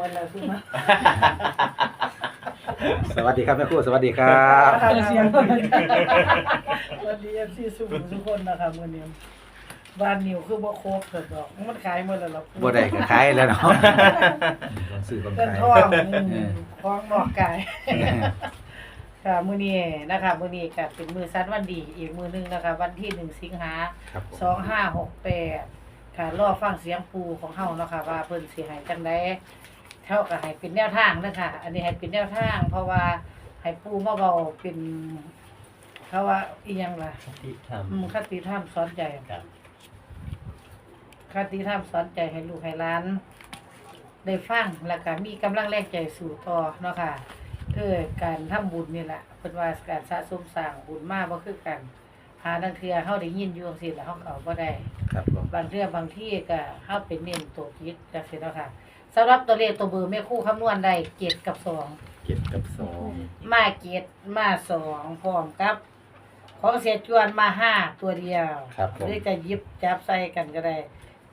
ขายหมดแล้วคือมาสวัสดีครับแม่ครูสวัสดีครับเสียงสวัสดีเอฟซีสุขุมทุกคนนะครับมื้อนี้บ้านนิวคือบ่ครบเถิดดอกมันขายหมดแล้วล่ะบ่ได้ก็ขายแล้วเนาะต้องซื้อต้องเงินขายทองอืมของนอกกาย ค่ะมื้อนี้นะคะมื้อนี้ก็เป็นมื้อสันวันดีอีกมื้อหนึงนะคะ วันที่หนึ่งสิงหา ครับผม สองห้าหกแปดค่ะรอฟังเสียงปูของเฮาเนาะค่ะว่าเพิ่นสิให้จังได เท่ากับให้เป็นแนวทางเด้อค่ะอันนี้ให้เป็นแนวทาง เพราะว่าให้ปูมาเว้าเป็นเขาว่าอีหยังล่ะที่ทอืมคติธรรมสอนใจำครับ คติธรรมสอนใจให้ลูกให้หล้าน ได้ฟังแล้วก็มีกำลังแรงใจสู่ต่อเนาะค่ะคือการทำบุญนี่แหละเพิ่นว่าการสะสมสร้างบุญมาบ่คือกันหาดังเทื่อเฮาได้ยินอยู่จังซี่แล้วเฮาก็เอาบ่ได้ ครับผม บางเรื่องบางที่ก็เฮาเป็นเน้นตัวคิดจังซี่เนาะค่ะ สำหรับตัวเลขตัวเบอร์แม่ครู่คำนวณได้เจ็ดกับสองเจ็ดกับสองมาเจ็ดมาสองพร้อมกับ ของเสียจวนมาห้าตัวเดียวครับผม หรือจะหยิบจับใส่กันก็ได้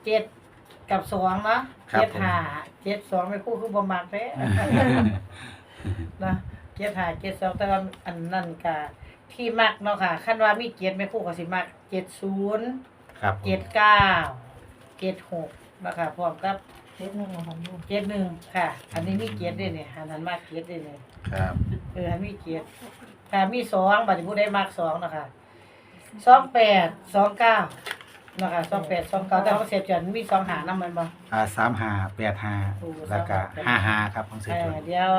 เจ็ดกับสองเนาะครับเจ็ดผม ห้าเจ็ดสองแม่ครู่คือบ่มักเด้นะเจ็ดห้าเจ็ดสองแต่ว่าอันนั้นก็ที่มักเนาะค่ะคันว่ามีเจ็ดแม่ครู่ก็สิมักเจ็ดศูนย์ครับผมเจ็ดเก้าเจ็ดหกนะคะพร้อมกับ เจ็ดหนึ่งของลูกเจ็ดหนึ่งค่ะ อันนี้มีเจ็ดด้วยเนี่ยอันนั้นมากเจ็ดด้วยเนี่ยครับ เอออันมีเจ็ดค่ะมีสองบัดนี้ผู้ได้มากสองนะคะสองแปดสองเก้านะคะสองแปดสองเก้าแต่ของเสียจวนมีสองหาน้ำมันบ่ อ่าสามห้าแปดห้าโอ้แล้วก็สามห้า ห้าห้าครับของเศรษเอฐีอเดี๋ยว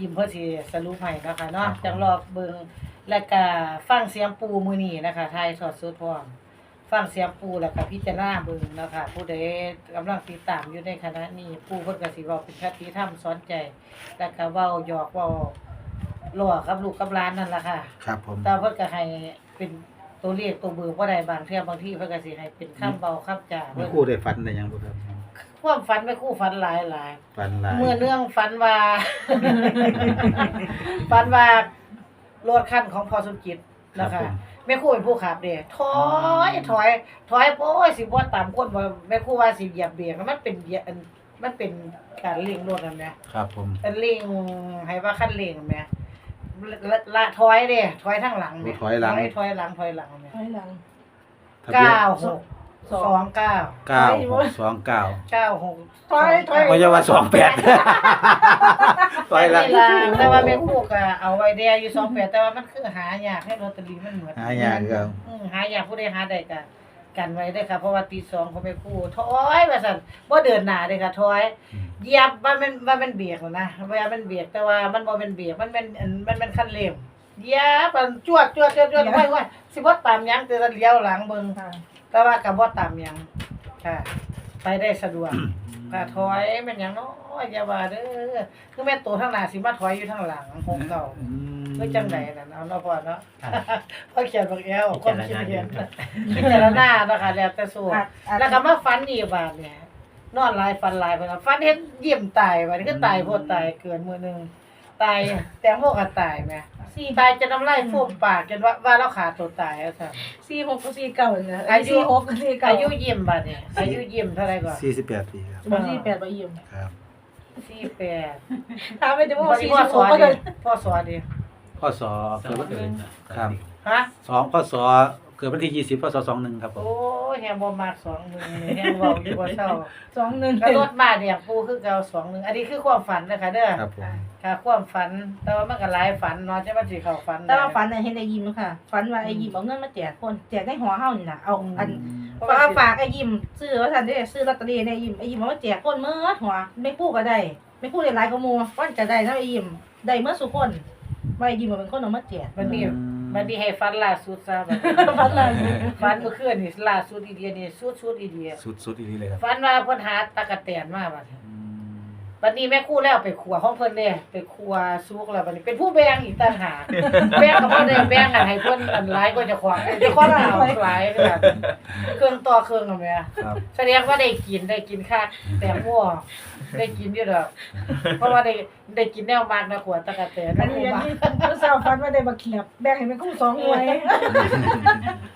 ยิมเพื่อสิสรุปให้นะคะเนาะครับผม จังรอบเบิ่งแล้วก็ฟังเสียงปูมือนี้นะคะทายสดสุดพร้อม ฟังเสียงปูแล้วก็พิจารณาเบิ่งนะคะผู้ใดกำลังติดตามอยู่ในคณะนี้ปูเพิ่นก็สิเว้าเป็นคติธรรมสอนใจแล้วก็เว้าหยอกเว้าล่อกับลูกกับหลานนั่นล่ะค่ะ ครับผม แต่เพิ่นก็ให้เป็นตัวเลขตัวเบอร์บ่ได้บางเที่ยบางที่เพิ่นก็สิให้เป็นคำเว้าคำจาแม่เบิ่งครูได้ฝันได้ยังบ่ครับ ความฝันแม่ครู่ฝันหลายหลายฝันหลายเมื่อเรื่องฝันว่า ฝันว่ารถคันของพอสมจิต ครับนะคะผม แม่ครู่เป็นผู้ขับเด้ถอยถอยถอยโอ้ยสิบ่ตามคนบ่แม่ครู่ว่าสิเหยียบเบรกมันเป็นเหยียบอันมันเป็นการเร่งรถนั่นแหละ ครับผม เป็นเร่งให้ว่าคันเร่งแหม่ละละถอยเด้ถอยทางหลังแหม่ถอยหลังถอยหลังถอยหลังแหม่ถอยหลัง ทะเบียนเก้าหก สองเก้าเก้าหกสองเก้าเก้าหกถอยถอยไม่ใช่ว่าสองแปดถอยหลังไม่ล่ะแต่ว่าแม่ครู่ก็เอาไว้แดอยู่สองแปดแต่ว่ามันคือหายากให้ลอตเตอรี่มันเหมือนหายากครับอืมหายากผู้ใดหาได้กันกันไว้ได้อค่ะเพราะว่าตีสองเขาไม่พูดถอยว่าสั่นบ่เดินหน้าเด้อค่ะถอยเหยียบว่ามันว่ามันเบียกแล้วนะว่ามันเบียกแต่ว่ามันบ่เป็นเบียกมันเป็นอันมันเป็นคันเร่งเหยียบมันจวดจวดจวดจวดไว้ไว้สิบ่ตามหยังแต่เลี้ยวหลังเบิ่งค่ะ แต่ว่าก็บ่ตามหยังค่ะ ไปได้สะดวกค่ะถอยแม่นหยังเนาะอย่าว่าเด้อคือแม่นตัวข้างหน้าสิมาถอยอยู่ทางหลังหกเก่าอืมเฮ้ยจังไดนั่นเอาเนาะพ่อเนาะพ่อเขียนบอกแอวพิความจารคิดณาเห็นดูครับพิจารณาเนาะค่ะแล้วแต่สู้อาจอาจแล้วก็มาฝันอีกบาดเนี่ยนอนหลายฝันหลายเพิ่นว่าฝันเห็นเยี่ยมตายบัดนี้ก็ตายโพดตายเกินมื้อหนึง ตายแต่โมก็ตายแหม่สี่ตายจนน้ำลายฟูมปากจนว่าว่าเราขาดตัวตายแล้วซั่นสี่หกกับสี่เก้าเนี่ยอายุสี่หกกับสี่เก้าอายุยิ้มบัดเนี่ยอายุยิ้มเท่าไหร่ก่อนสี่สิบแปดปีครับบางสี่แปดใบยิ้มครับ48ถามไปจะว่าบ่สี่พ่อสิบสหอกนก็ดิเลยพ่อสอนดิพ่อสอสเกิดวัวันสดีอื่นครับฮะสองพ่อสอเกิดวันที่ยี่สิบพ่อสอสองหนึ่งครับผม โอ้ยแฮงบ่มากสองมือนี่แฮงเว้าอยู่บ่เศร้าสองหนึ่งก็รถมาเนี่ยปูคือเก่าสองหนึ่งอันนี้คือความฝันนะคะเด้อครับผม ค่ะความฝัน แต่ว่ามันก็หลายฝันเนาะจะมันสิเข้าฝัน แต่ว่าฝันน่ะเห็นไอ้ยิ้มค่ะฝันว่าไอ้ยิ้มเอาเงินมาแจกคนแจกในหัวเฮานี่น่ะเอาอันเพราะฝาว่าฝากไอ้ยิ้มซื้อว่าท่านได้ซื้อลอตเตอรี่ในไอ้ยิ้มไอ้ยิ้มเอามาแจกคนเมื่อหัวไม่พูดก็ได้ไม่พูดหลายๆก็มัววันจะได้นะไอ้ยิ้มได้เมื่อสุคนว่าไอ้ยิ้มมันเป็นคนเอามาแจก มันมี มันมีให้ฝันล่าสุดซะบัดฝันอะไรฝันเมื่อคืนนี่ล่าสุดอีเดียนี่สุดสุดอีเดียสุดสุดอีกทีเลยครับฝันว่าเพิ่นหาตะกะแตนมาบัดอืมบัดนี้แม่ครู่แล้วไปครัวของเพิ่นเด้ไปครัวสุกแล้วบัดนี้เป็นผู้แบ่งอีกต่างหากแบ่งก็บ่ได้แบ่งกันให้เพิ่นอันหลายกว่าเจ้าของเจ้าของเอาหลายขนาดเครื่องต่อเครื่องเอาแม่ครับ แสดงว่าได้กินได้กินคักแต่ม่วได้กินอยู่ดอกเพราะว่าได้ได้กินแนวมากนะขวดตะกะแตนอันะนครูนี้อันบานี้เมื่อเช้าฝันว่าได้บักเขียบแบ่งให้มันกู้สองหน่วย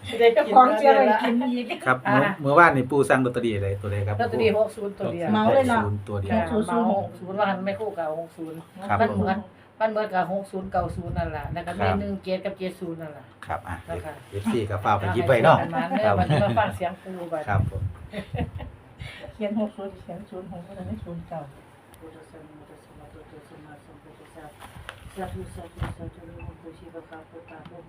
สิได้เจ้ากินของเชื่อเลยกินอีกครับเมื่อเมื่อวานนี่ปูสั่งลอตเตอรี่อะไรตัวใดครับลอตเตอรี่หกศูนย์ตัวเดียวเมาเลยเนาะศูนย์ตัวเดียวค่ะเมาหกศูนย์ว่ามันไม่คู่กับหกศูนย์ครับมันเหมือนมันเหมือนกับหกศูนย์เก้าศูนย์นั่นแหละแล้วก็มีครับหนึ่งเจ็ดกับเจ็ดศูนย์นั่นแหละครับอะแล้วค่ะเอฟซีกับฟ้าวไปหยิบไปเนาะมาเนื้ครัอบมันมาฟังเสียงปูไปครับผมเขียนหกศูนย์เขียนศูนย์หกก็ได้ไม่ศูนย์เก่า สัมพุทธสสะสาธุสาธุ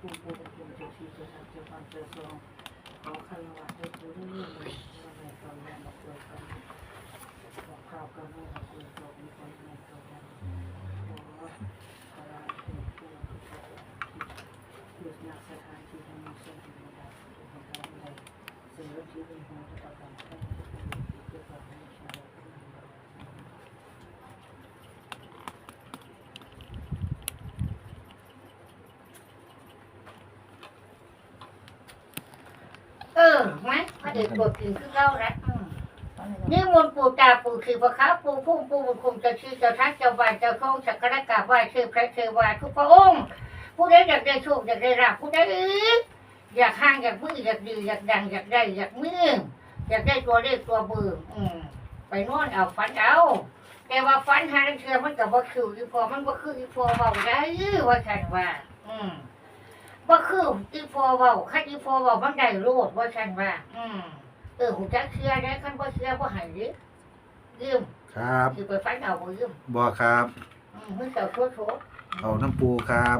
ไหมพระเอกปวดกินคือเก้าละอืมนี่มนต์ปู่ตาปู่คือพระค้าปู่พุ่มปู่บุญคุมเจ้าชื่อเจ้าทักเจ้าบานเจ้าคงสักการะกราบไหว้ชื่อพระเทวาทุกพระองค์ ผู้ใดอยากได้โชคอยากได้ราบผู้ใดอยากห่างอยากมืออยากดีอยากดังอยากได้อยากมืออยากได้ตัวเลขตัวเบืออืมไปนอนเอาฝันเอาแต่ว่าฝันหาเชื่อมันกับว่าคืออีพอมันว่าคืออีพอเบาได้ว่าฉันว่า อืม ว่าคืออีฟอเว้าคันอีฟอเว้ามันได้โลดว่าฉันว่า อืมเออหูจักเชื่อได้คันบ่เชื่อบ่ให้ดิยืมครับสิไปฟันเอาบ่ยืมบอครับ อืมมึงเจ้าโทษโทษเอาน้ำปูครับ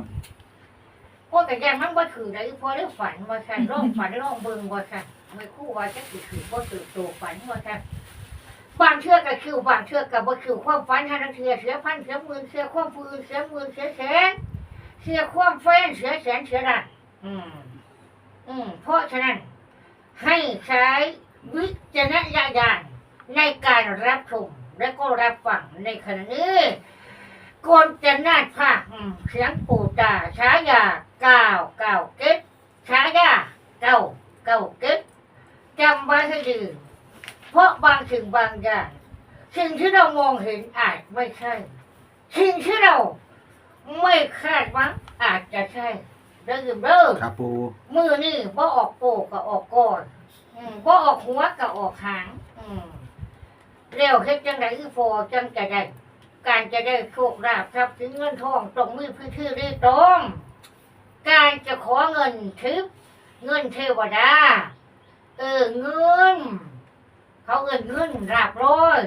พวกกะยันมันบ่ถือได้อีฟอได้ฝันว่าฉันร้องฝันร้องเบิ่งว่าฉันไม่คู่ว่าจักสิถือบ่ถือโตฝันว่าฉันบางเชื่อก็คิวบางเชื่อก็บ่คิวความฝันหานังเทื่อเสียพันเสียหมื่นเสียความฟืนเสียหมื่นเสียแสน เสียความแฟนเสียแสนเสียล้านอืม อืม เพราะฉะนั้น ให้ใช้วิจารณญาณในการรับชมและก็รับฟังในขณะนี้ก่อนจะนาดภาคอืมเสียงปู่ตาช้ายาเก้าเก้าเก็ดช้ายาเก้าเก้าเก็ดจำไว้ให้ดีเพราะบางสิ่งบางอย่างสิ่งที่เรามองเห็นอาจไม่ใช่ สิ่งที่เรา ไม่คาดหวังอาจจะใช่เด้อเด้อครับปูมือนี่บ่ออกโปกก็ออกก้อนอืมบ่ออกหัวก็ออกหาง อืมเร็วเฮ็ดจังไดคือพอจังจะได้การจะได้โชคลาภทรัพย์สินเงินทองตรงมือพื้นที่รีตรง การจะขอเงินทิพย์เงินเทวดา เออเงิน เขาเงินเงินราบร้อย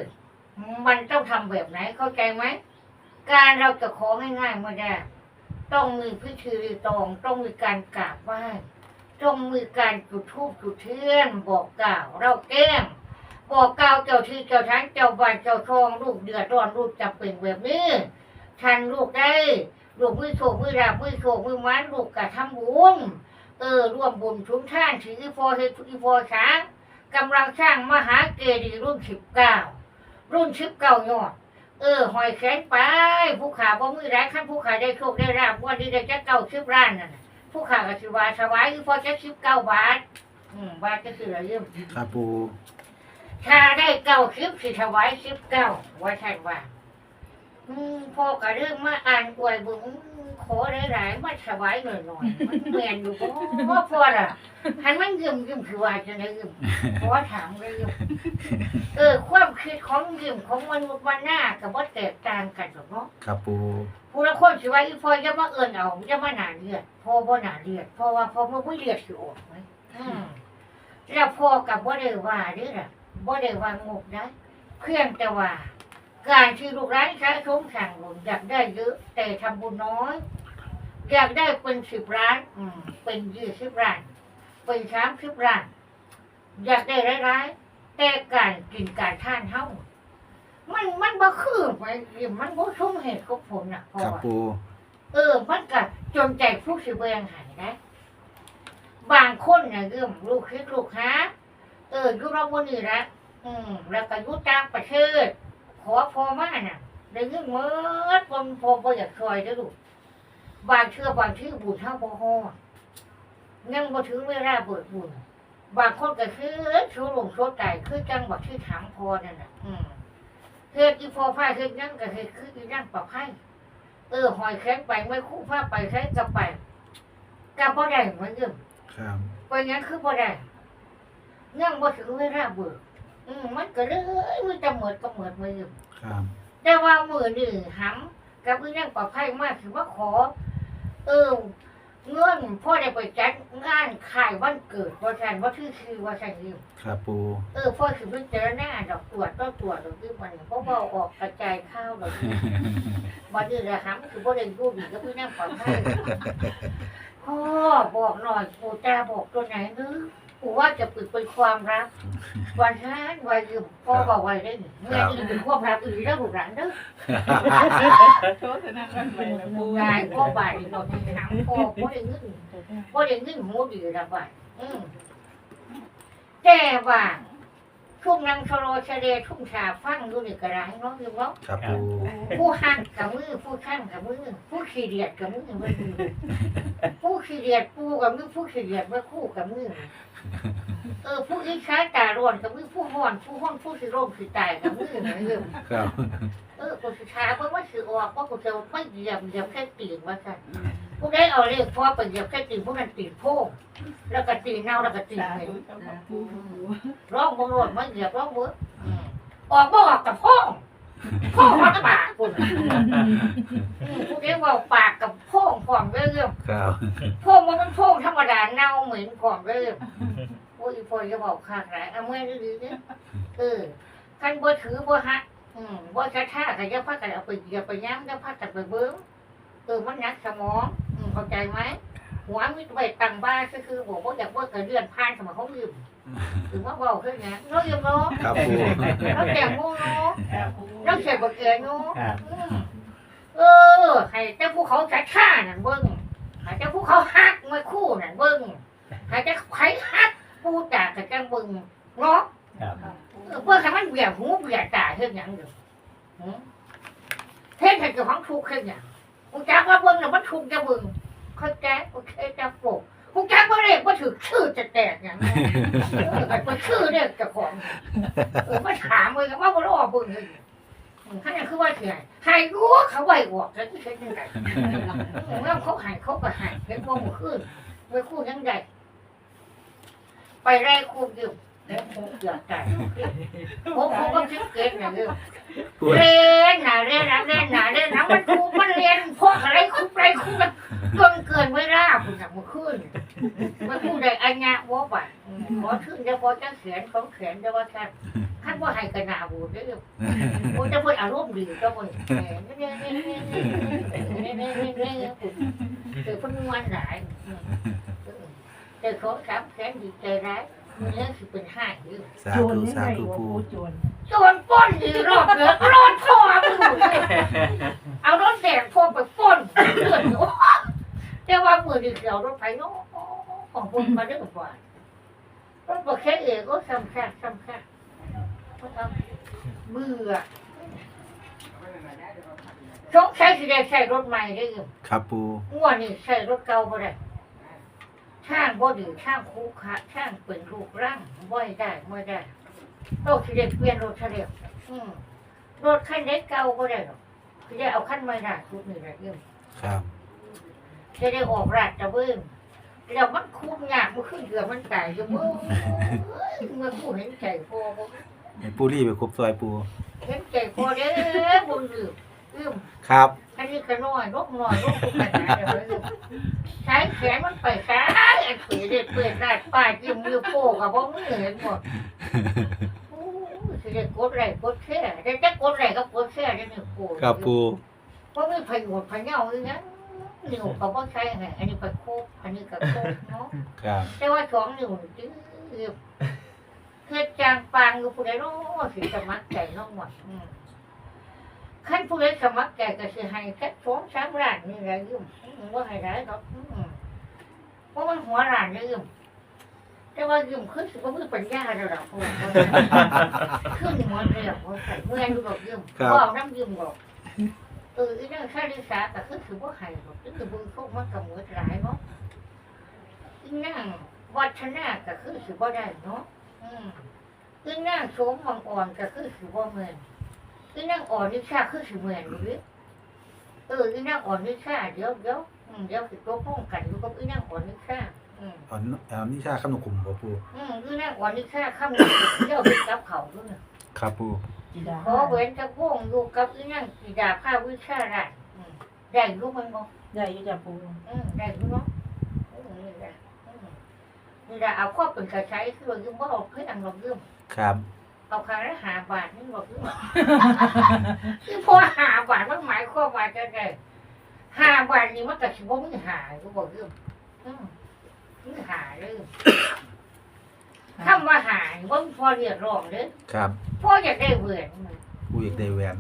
มันต้องทำแบบไหนเข้าใจไหม การเราจะของ่ายๆไม่ได้ต้องมีพิธีรีตองต้องมีการกราบไหว้ต้องมีการจุดธูปจุดเทียนบอกกล่าวเราแก้มบอกกล่าวเจ้าที่เจ้าทางเจ้าบ้านเจ้าทองลูกเดือดร้อนลูกจำเป็นแบบนี้ทันลูกได้ลูกมือโชคมือราบมือโชคมือมันลูกกะทำบุญเออร่วมบุญชุมท่านถืออีโฟเฮตุอีโฟช้างกำลังสร้างมหาเกดียรุ่นสิบเก้ารุ่นสิบเก้ายอด เออหอยแขนไป ผู้ขาบ่มือไรขั้นผู้ขาได้โชคได้ราบวันนี้ได้จะเก้าสิบล้านนั่นน่ะผู้ขาก็สิว่าสบายคือพอจะสิบเก้าบาท อืมบาทก็คืออะไรเรื่องครับปูถ้าได้เก้าสิบสิถวายสิบเก้าว่าใช่ว่าอืม พ่อก็เรื่องมาอ่านอวยบุญขอหลายๆมาถวายหน่อยๆมันเปลี่ยนอยู่บ่พ่อล่ะหันมันยืมยืมคือว่าจะได้ยืมเพราะว่าถามเลยยืมเออ ความคิดของยืมของมนุษย์วันหน้ากับว่าแตกต่างกันหรอกเนาะครับปูผู้ละคนสิว่าอีพอจะมาเอิ้นเอาจะมาหนาเลือดพ่อบ่หนาเลือดเพราะว่าพ่อมันบ่เลือดสิออกไหมอืมแล้วพ่อกับบ่ได้ว่าเด้อล่ะบ่ได้ว่างกนะเพียงแต่ว่า การที่ลูกหลานใช้สมสั่งบุญอยากได้เยอะแต่ทำบุญน้อย อยากได้เป็นสิบล้านอืมเป็นยี่สิบล้าน เป็นสามสิบล้าน อยากได้ร้ายๆแต่การกินการท่านเท่ามันมันบ่คือไปมันบ่สมเหตุกับผลน่ะเพราะครับว่า ปูเออ มันก็จนใจผู้สิเบียงหายนะ บางคนเนี่ยเรื่องลูกคิดลูกหาเอออยุเราบนนี่ละอืม แล้วก็อยุต่างประเทศ ขอพอมาน่ะได้เงินเมื่อคนพอบ่อยากช่วยเด้อลูกบางเชื่อบางชื่อบุญเท่าบ่ฮอดยังบ่ถึงเวลาเบิดบุญบางคนก็คือชูลงโซใจคือจังหวัดที่ถามพอนั่นน่ะ อืมเฮ็ดอีพอพายเฮ็ดนั่งก็เฮ็ดคืออีนั่งปรับให้เออหอยแข็งไปไม่คู่ผ้าไปใช้กับไปกับบ่ได้เหมือนเดิมครับเเป็นงั้นคือบ่ได้ยังบ่ถึงเวลาเบิก อืมมันก็เลยมันจะเหมือนก็เหมือนมือครับ แต่ว่ามือนี่หำกับอีนั่งปลอดภัยมากถือว่าขอ เออเงื่อนพ่อได้ไปจัดงานขายวันเกิดว่าฉันว่าชื่อคือว่าฉันยืมครับปูเออพ่อคือเพิ่งเจอหน้าดอกตรวจต้องตรวจดอกที่มันเพราะว่าออกกระจายข้าวดอกที่วันนี้ละหำคือพ่อเรียนรู้ดีก็พี่นั่งปลอดภัยพ่อบอกหน่อยปู่ตาบอกตัวไหนนึก ปู่ว่าจะปิดเป็นความรักวันนั้นวันยืมพ่อบอกไว้ได้หนิเมื่ออื่นเป็นความรักอื่นแล้วลูกหลานเด้อโทษนะมันไปแล้วปูยายก็บ่ายเราที่ถามพ่อพ่อได้เงินพ่อได้เงินหูดีละบ่ายอืมแต่ว่า ช่วงนั่งชะโลชะเลทุ่งชาฟังดูนี่กระไรเนาะอยู่เนาะครับปูผู้หักกับมือผู้ข้างกับมือผู้ขี้เดียดกับมือมันดูผู้ขี้เดียดปูกับมือผู้ขี้เดียดเมื่อคู่กับมือเออผู้อิจฉาตาร้อนกับมือผู้ห้อนผู้ห้อนผู้สิโรมสิตายกับมือเหมือนเดิมครับเออกูสิช้าเพราะว่าสิออกเพราะกูจะไม่เหยียบเหยียบแค่ตีนว่าค่ะ กูได้เอาเลขพ่อไปเหยียบแค่ตีนพวกนั้นตีนโพงแล้วก็ตีนเน่าแล้วก็ตีนสาเหม็นธุกับปูร้องบงรดไม่เหยียบร้องเวิร์อืมออกบ่ออกกับพ่องพ่องมันปากคุณกูได้ว่าปากกับพ่องพ่องเรื่องครับพ่องมันเป็นพ่องธรรมดาเน่าเหม็นพ่องเรื่องโอ้ยพ่อจะบอกข้างไรเอาเมื่อดีๆเนี่ยเออคันบ่ถือบ่ฮักอืมว่าจะท่าก็จะพักกันเอาไปเหยียบไปย้ำจะพักกันไปเบิ้งเออมันหนักสมองอืม เข้าใจไหมหัวมิตรไปตังบ้านก็คือบอกว่าอยากว่ากระเดือนผ่านสมองเขายืมถึงว่าบอกขึ้นนะน้องยืมเนาะครับปูน้องแก่งูเนาะน้องเสียบกเกลือเนาะครับอืมเออให้เจ้าผู้เขาจะท่านั่นเบิ้งให้เจ้าผู้เขาฮักไม่คู่นั่นเบิ้งให้เจ้าใครฮักผู้จ่ากับเจ้าเบิ้งเนาะครับเออเพื่อให้มันเบียดหูเบียดตาเท่านั้นอยู่หือเท่นให้เจ้าของทุกข์เท่านั้นกูจักว่าเบิ่งแล้วมันทุกข์จะเบิ่ง เข้าใจโอเคจะโปกกูจักว่าเรียกว่าถือชื่อจะแตกอย่างนั้นเออมันชื่อเรียกเจ้าของเออมาถามเลยว่าบ่รอเบิ่งเลยอืมขนคือว่าเถื่อนใหายรู้เขาไหวออกแล้วที่เช่นยังไงแล้วเขาหายเขาก็หายเป็นพวกมือขึ้นมือคู่ยังไงไปไล่คู่อยู่ โอ้โหเกือบตายโอ้โหก็คิดเก่งอย่างเดียวปูเรียนนะเรียนนะเรียนนะเรียนนะมันครูมันเรียนพวกอะไรคุกอะไรคุกจนเกินเวลาคุณจะมาขึ้นมาพูดได้อันเนี้ยวะบ่ะอืมขอขึ้นจะพอจะเขียนของเขียนจะว่าท่านท่านว่าให้กระนาบูดได้อโอ้จะพูดอารมณ์ดีก็พูดเนี่ยเนี่ยเนี่ยเนี่ยเนี่ยเนี่ยเนี่ยเนี่ยคือคนวันหลายอืมแต่เขาสามแสนดีใจร้าย มันเรื่อคือเป็นห้าอยู่สาโจรธุนี่สาไงธุหัวปูปูโจรโจรปล้นอีรอบเหนือรอดพ่อไปหมดเลยเอารถแดงพวกไปปล้นเลือดโอ้แต่ว่ามือดีเดียวรถไฟเนาะของพวกมาได้กว่ารถบอกแค่เอกก็ซ้ำค่าซ้ำค่าเบื่อสงสัยสิได้ใช้รถใหม่ได้ยังครับปู ง่วนี่ใช้รถเก่าบ่ได้ ช่างบ่ดีช่างคู่คะช่างเป็นรูปร่างบ่ได้บ่ได้ต้องสิได้เปลี่ยนรถเฉลี่ยอืมรถคันเล็กเก่าบ่ได้หรอกคือจะเอาคันใหม่ได้ทุกนี่แหละเอิ่มครับจะได้ออกราชตะเบิ่งแล้วมันคุ้มยากมันขึ้นเกือบมันตายอยู่เบิ่งเมื่อผู้เห็นใจพอบ่ให้ปูรีไปครบซอยปู เห็นใจพอเด้อบ่ลืมลืมครับอั นนี้ก็น้อยลกน้อยลกทุกขนาดเลยใช้แขนมันไปซ้ายอันเปิดเด็ดเปิดได้ป้าจิ้มมือโป้กับว่ามือเห็นหมดโอ้ยสิได้กดไรกดแค่ได้จะกดไรก็กดแค่ได้หนึ่งโป้ครับปูเพราะมีพยดพยเงาเลยนะนิ้วก็บ่ใช่ไงอันนี้ไปโคบอันนี้ก็โคบเนาะครับแต่ว่าสองนิ้วจื้อเฮ็ดจางปางอยู่ผู้ใดเนาะสิสมัครใจเนาะหมดอืม ขั้นผู้เล่นสมัครใจก็คือให้แค่สองสามร้านนี่แหละยืมอืมว่าให้ได้หรอกอืมเพราะมันหัวร้านยืมแต่ว่ายืมขึ้นสิว่ามือปัญญาแล้วล่ะพวกขึ้นหมดเลยอะใส่เมื่อยดูดอกยืมบอกน้ำยืมบอกเอออีนั่งค่าลิสาแต่ขึ้นถือว่าให้หรอกคือบุญเขามันกับมือหลายเนาะอีนั่งวัฒนาก็คือถือว่าได้เนาะอืมอีนั่งโสมมังอ่อนก็คือถือว่าเงิ นอีนั่งอ่อนนิชาคือสิเหมือนอยู่ดิเอออีนั่งอ่อนนิชาเดี๋ยวเดี๋ยวอืมเดี๋ยวสิตัวป้องกันอยู่กับอีนั่งอ่อนนิชาอือืมเอาเอานิชาขนมกลุ่มบ่ปูอืมคือแน่กว่านี่แค่คำหนึ่งเที่ยวไปกับเขาด้วยเนี่ยครับปูจีดาขอเว้นจะพ่วงอยู่กับอีนั่งสีดาผ้าวิชาได้อืมได้รู้มันบ่ใหญ่อยู่จ้ะปูอืมได้รู้เนาะอืมนี่แหละอืมนี่แหละเอาข้อเป็นกระใช้คือเรายืมว่าเอาเพื่อนเรายืมครับ เอาคาระหาบาทนี่เรายืมคือพอหาบาทมันหมายความว่าจะได้หาบาทนี่มันก็ชิบว่ามึงหาก็บอกยืมอืมมึงหาเลยคำว่าหาว่าพอเรียกร้องเด้อครับพ่ออยากได้เหมือนมันปูอยากได้แหวน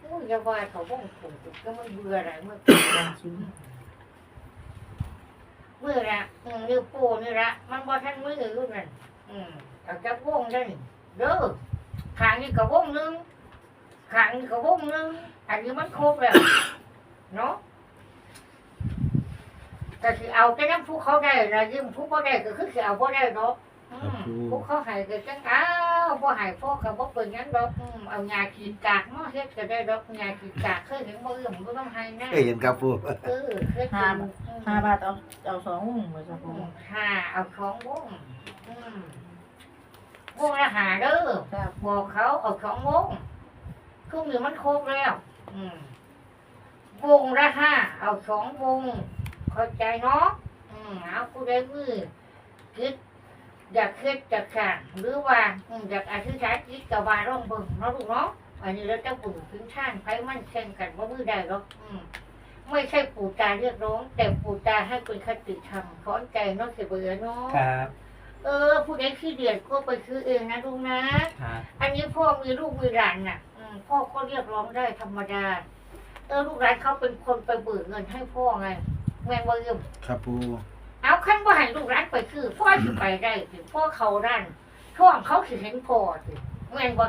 โอ้ยอย่าว่าเขาบ้องผมก็มันเบื่ออะไรเมื่อศูนย์เมื่อละอืมนิ้วโป้นี่ละมันบ่ทันมืออยู่นั่นอืม เอาจับวงได้นี่เด้อขางนี่ก็วงหนึงขางนี่ก็วงหนึงอันนี้มันครบแล้วเนาะแต่สิเอาแต่น้ำผู้เขาได้นะยืมผู้บ่ได้ก็คือสิเอาบ่ได้ดอกอืมผู้เขาให้ก็จังเอาบ่ให้พ่อก็บ่เป็นหยังดอกอืมเอายาขีดกากมาเฮ็ดก็ได้ดอกยาขีดกากเคยเห็นบ่เอื้อมบ่ต้องให้นะเคยเห็นครับปูเออเคยกินอืม ห้าบาทเอาเอาสองวงเลยจ้ะปูห้าเอาของวงอืม วงละหาเด้อจ้ะบอกเขาเอาของวงทุกนี้มันครบแล้ว อืมวงละห้าเอาสองวงเข้าใจเนาะอืมเอาผู้ใดมือคิดอยากคิดจะขาดหรือว่าอืมอยากอธิษฐานจิตกับว่าร่องเบิ่งเนาะลูกเนาะอันนี้เราจะปู่ถึงท่านไปมั่นแข่งกันว่ามือใดหรอกอืมไม่ใช่ปู่ตาเรียกร้อง แต่ปู่ตาให้เป็นคติธรรมสอนใจเนอกเสียเบื่อเนาะครับ เออผู้ใดขี้เดียดก็ไปซื้อเองนะลูกนะครับอันนี้พ่อมีลูกมีหลานน่ะอืมพ่อก็เรียกร้องได้ธรรมดา เออลูกหลานเขาเป็นคนไปเบิกเงินให้พ่อไงแม่งว่ายืมครับปูเอาขั้นว่าให้ลูกหลานไปคือพ่อสิไปได้สิพ่อเขาด้านช่วงเขาสิเห็นพ่อสิแม่งว่า